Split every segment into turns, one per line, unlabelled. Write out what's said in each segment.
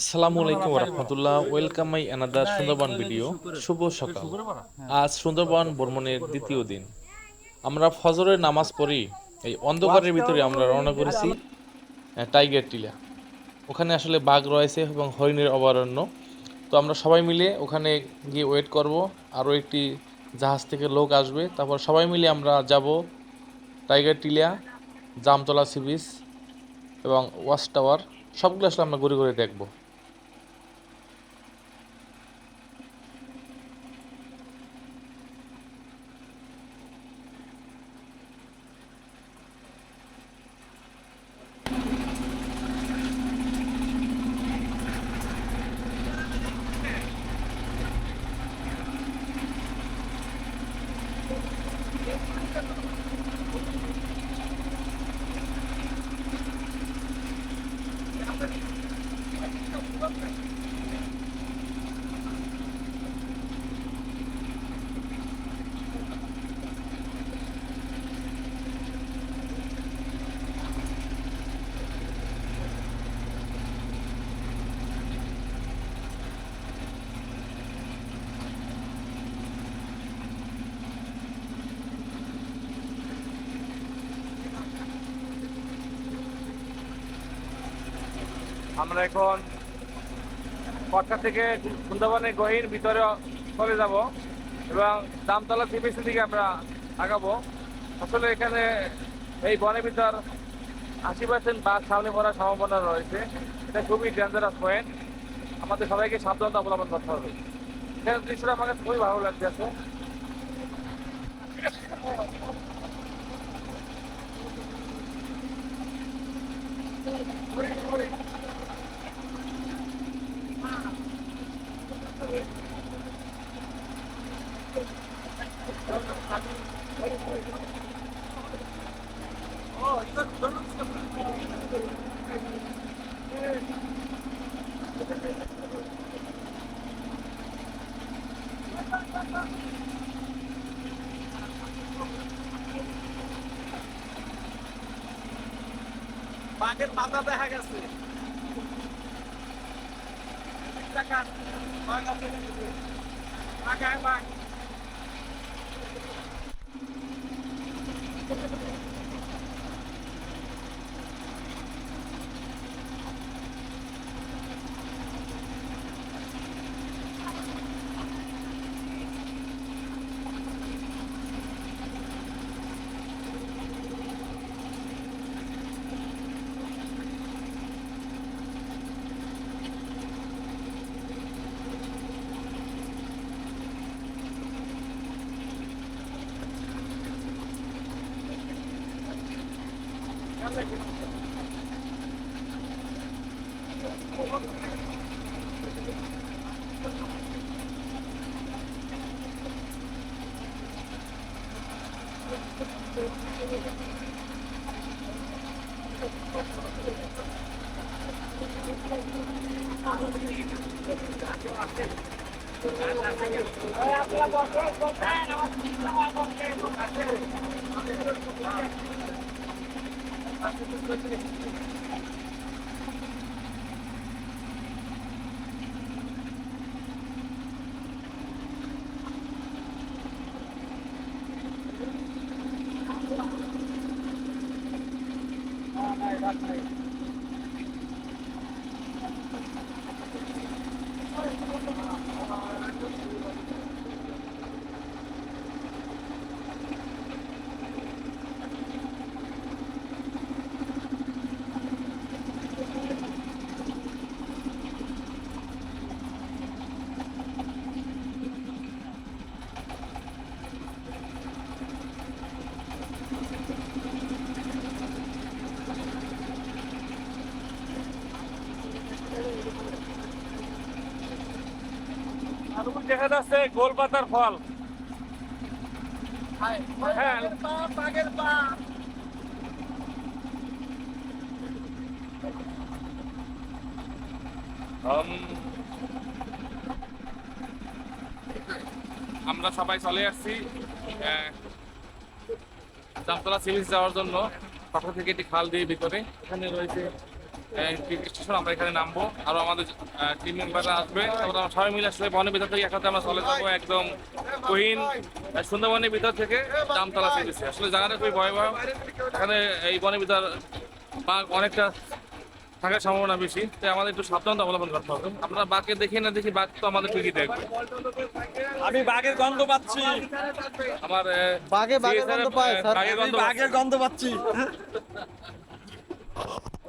আসসালামু আলাইকুম রহমতুল্লাহ। Welcome my another Sundarban video শুভ সকাল। আজ সুন্দরবন ভ্রমণের দ্বিতীয় দিন। আমরা ফজরের নামাজ পড়ি এই অন্ধকারের ভিতরে আমরা রওনা করেছি টাইগার টিলা। ওখানে আসলে বাঘ রয়েছে এবং হরিণের অভয়ারণ্য। তো আমরা সবাই মিলে ওখানে গিয়ে ওয়েট করব আরও একটি জাহাজ থেকে লোক আসবে। তারপর সবাই মিলে আমরা যাব tiger Tila Jamtala sea beach এবং ওয়াচ টাওয়ার সবগুলো আসলে আমরা ঘুরে ঘুরে দেখব। 本当に。
আমরা এখন কটকা থেকে সুন্দরবনের গহীর ভিতরে চলে যাব এবং দামতলা সিবিসি দিকে আমরা আগাবো। আসলে এখানে এই বনের ভিতর আশি পার্সেন্ট বাঘ সামনে পড়ার সম্ভাবনা রয়েছে। এটা খুবই ডেঞ্জারাস পয়েন্ট আমাদের সবাইকে সাবধানতা অবলম্বন করতে হবে। এখানে দৃশ্যটা আমার কাছে খুবই ভালো লাগছে আছে বাঘের পাতা দেখা গেছে। বাঘ আছে বাঘ। আয় বাঘ আর ওই দেখা যাচ্ছে গোলপাতার ফল। হ্যাঁ আমরা সবাই চলে আসছি জামতলা সিরিজ যাওয়ার জন্য। পাথর থেকে একটি খাল দিয়ে ভিতরে। এখানে রয়েছে স্টেশন আমরা এখানে নামবো। আরও আমাদের টিম মেম্বাররা আসবে। আমরা সবাই মিলে আসলে বনের ভিতর থেকে একসাথে আমরা চলে যাব একদম গহীন সুন্দরবনের ভিতর থেকে দামতলা চেয়েছি আসলে জায়গাটা খুবই ভয়াবহ। এখানে এই বনের ভিতর বাঘ অনেকটা থাকার সম্ভাবনা বেশি। তাই আমাদের একটু সাবধানতা অবলম্বন করতে হবে। আপনারা বাঘকে দেখি না দেখি বাঘ তো আমাদের ঠিকই দেখবে।
আমি বাঘের গন্ধ পাচ্ছি।
আমার
বাঘে বাঘের গন্ধ পায়,
বাঘের গন্ধ
বাঘের গন্ধ পাচ্ছি।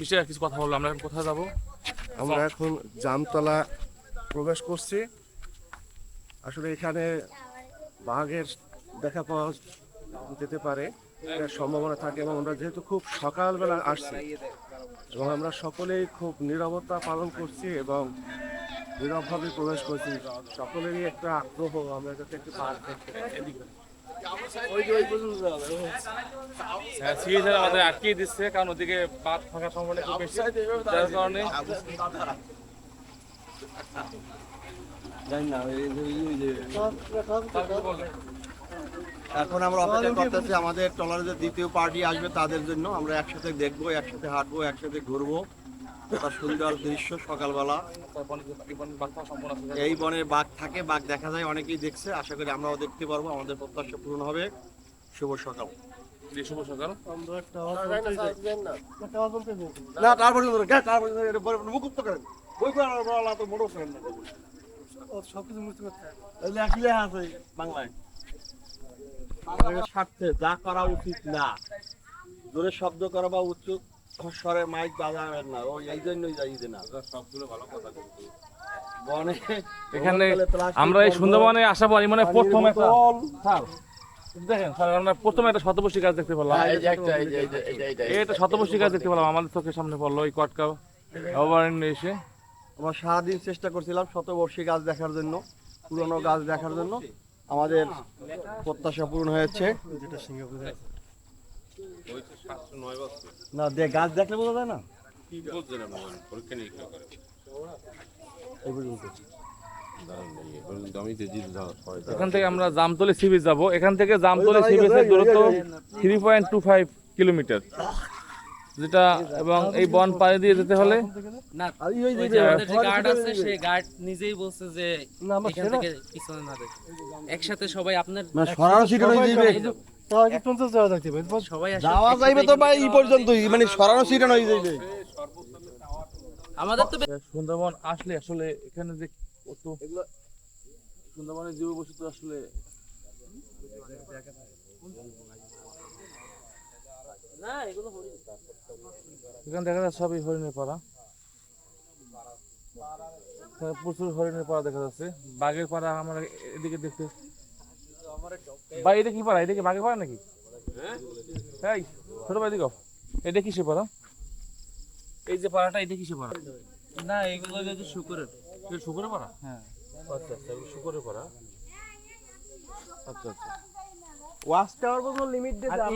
বিষয়ে কিছু কথা বলব, আমরা এখন কোথায় যাব?
আমরা এখন জামতলা প্রবেশ করছি। আসলে এখানে বাঘের দেখা পাওয়া যেতে পারে সম্ভাবনা থাকে এবং আমরা যেহেতু খুব সকালবেলা আসছি এবং আমরা সকলেই খুব নীরবতা পালন করছি এবং নীরবভাবে প্রবেশ করছি। সকলেরই একটা আগ্রহ, আমরা যাতে একটু পার।
আমাদের আটকিয়ে দিচ্ছে কারণ ওদিকে
এখন আমরা অপেক্ষা করতেছি, আমাদের টলারের দ্বিতীয় পার্টি আসবে তাদের জন্য। আমরা একসাথে দেখব, একসাথে হাঁটবো, একসাথে ঘুরবো। একটা সুন্দর দৃশ্য সকালবেলা। এই বনে বাঘ থাকে বাঘ দেখা যায় অনেকেই দেখছে। আশা করি আমরাও দেখতে পারব আমাদের প্রত্যাশা পূরণ হবে। শুভ সকাল।
শুভ সকাল।
না তারপর তারপর মুকুপ্ত করেন। বই করে তো
সবকিছু মুছতে করতে।
আছে বাংলায় স্বার্থে যা করা উচিত না। জোরে শব্দ করা বা উচ্চ স্বরে মাইক বাজাবেন না। ওই এই জন্যই যাই না। সবগুলো ভালো কথা বনে
এখানে আমরা এই সুন্দরবনে আসা পরি মানে প্রথম একটা স্যার, দেখেন স্যার আমরা প্রথমে একটা শতবর্ষী গাছ দেখতে পেলাম। এই একটা শতবর্ষী গাছ দেখতে পেলাম আমাদের চোখের সামনে পড়ল এই কটকা অভয়ারণ্যে এসে।
আমরা সারাদিন চেষ্টা করছিলাম শতবর্ষী গাছ দেখার জন্য পুরনো গাছ দেখার জন্য। আমাদের প্রত্যাশা পূরণ হয়েছে।
যেটা সিঙ্গাপুরে।
না দে গাছ দেখলে বোঝা যায় না?
এখান থেকে আমরা জামতলি সি বিচ যাব। এখান থেকে জামতলি সি বিচের দূরত্ব three point two five kilometre যেটা এবং এই বন পাড়ি দিয়ে যেতে হলে
না
ওই যে-
আমাদের যে গার্ড আছে সেই গার্ড নিজেই বলছে যে এখান থেকে পিছনে না একসাথে সবাই আপনার
সিটে নয় যাইবে
তাও আগে পঞ্চাশ যাওয়া যাইতে পারে।
সবাই
যাওয়া যাইবে তো ভাই এই পর্যন্তই মানে সরানো সিটে নয় যাইবে।
আমাদের তো
সুন্দরবন আসলে আসলে এখানে যে কত সুন্দরবনের জীব বৈচিত্র্য আসলে এখানে দেখা যাচ্ছে সবই হরিণের পাড়া। প্রচুর হরিণের পাড়া দেখা যাচ্ছে। বাঘের পাড়া আমরা এদিকে দেখতে ভাই এটা কি পাড়া? এটা কি বাঘের পাড়া নাকি? এই ছোট ভাই দেখো। এটা কিসে পাড়া? এই যে পাড়াটা এটা কিসে পড়া?
না এগুলো যদি শুকুরের
এটা শুকরের পাড়া?
হ্যাঁ।
আচ্ছা আচ্ছা এগুলো শুকরের আচ্ছা আচ্ছা।
ওয়াশ টাওয়ার কোনো লিমিট দিয়ে দাও।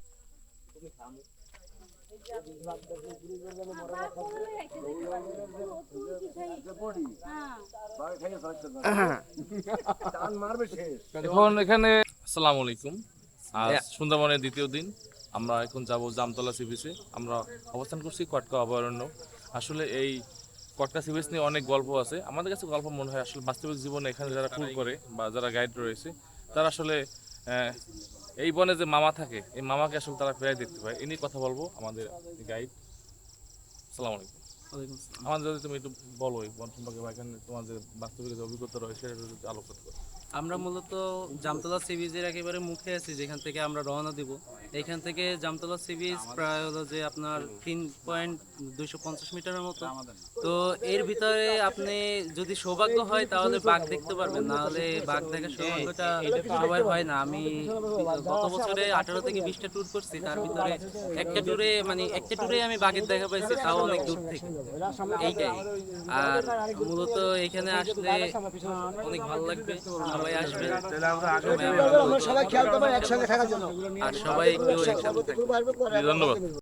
এখন এখানে আসসালামু আলাইকুম। আজ সুন্দরবনের দ্বিতীয় দিন। আমরা এখন যাব জামতলা সি বিচে আমরা অবস্থান করছি কটকা অভয়ারণ্য। আসলে এই কটকা সি বিচ নিয়ে অনেক গল্প আছে। আমাদের কাছে গল্প মনে হয় আসলে বাস্তবিক জীবনে এখানে যারা ট্যুর করে বা যারা গাইড রয়েছে তারা আসলে আহ, এই বনে যে মামা থাকে এই মামাকে আসলে তারা প্রায় দেখতে পায় এ নিয়ে কথা বলব আমাদের গাইড। সালাম আলাইকুম। আমাদের তুমি একটু বলো এই বন সম্পর্কে বা এখানে তোমার যে বাস্তবিক যে অভিজ্ঞতা রয়েছে সেটা যদি আলোকপাত করো।
আমরা মূলত জামতলা সি বিচের একেবারে মুখে আছি, যেখান থেকে আমরা রওনা দিব। এখান থেকে জামতলা সি বিচ প্রায় হলো যে আপনার তিন পয়েন্ট দুইশো পঞ্চাশ মিটারের মতো। তো এর ভিতরে আপনি যদি সৌভাগ্য হয়, তাহলে বাঘ দেখতে পারবেন। না হলে বাঘ দেখার সৌভাগ্যটা সবাই হয় না। আমি গত বছরে আঠারো থেকে বিশটা ট্যুর করছি, তার ভিতরে একটা ট্যুরে মানে একটা ট্যুরে আমি বাঘের দেখা পাইছি, তাও অনেক দূর থেকে। এইটাই। আর মূলত এখানে আসলে অনেক ভালো লাগবে। সবাই আসবে। সবাই
আমরা সবাই খেয়াল করব একসঙ্গে থাকার জন্য।
আর সবাই একটু
ধন্যবাদ।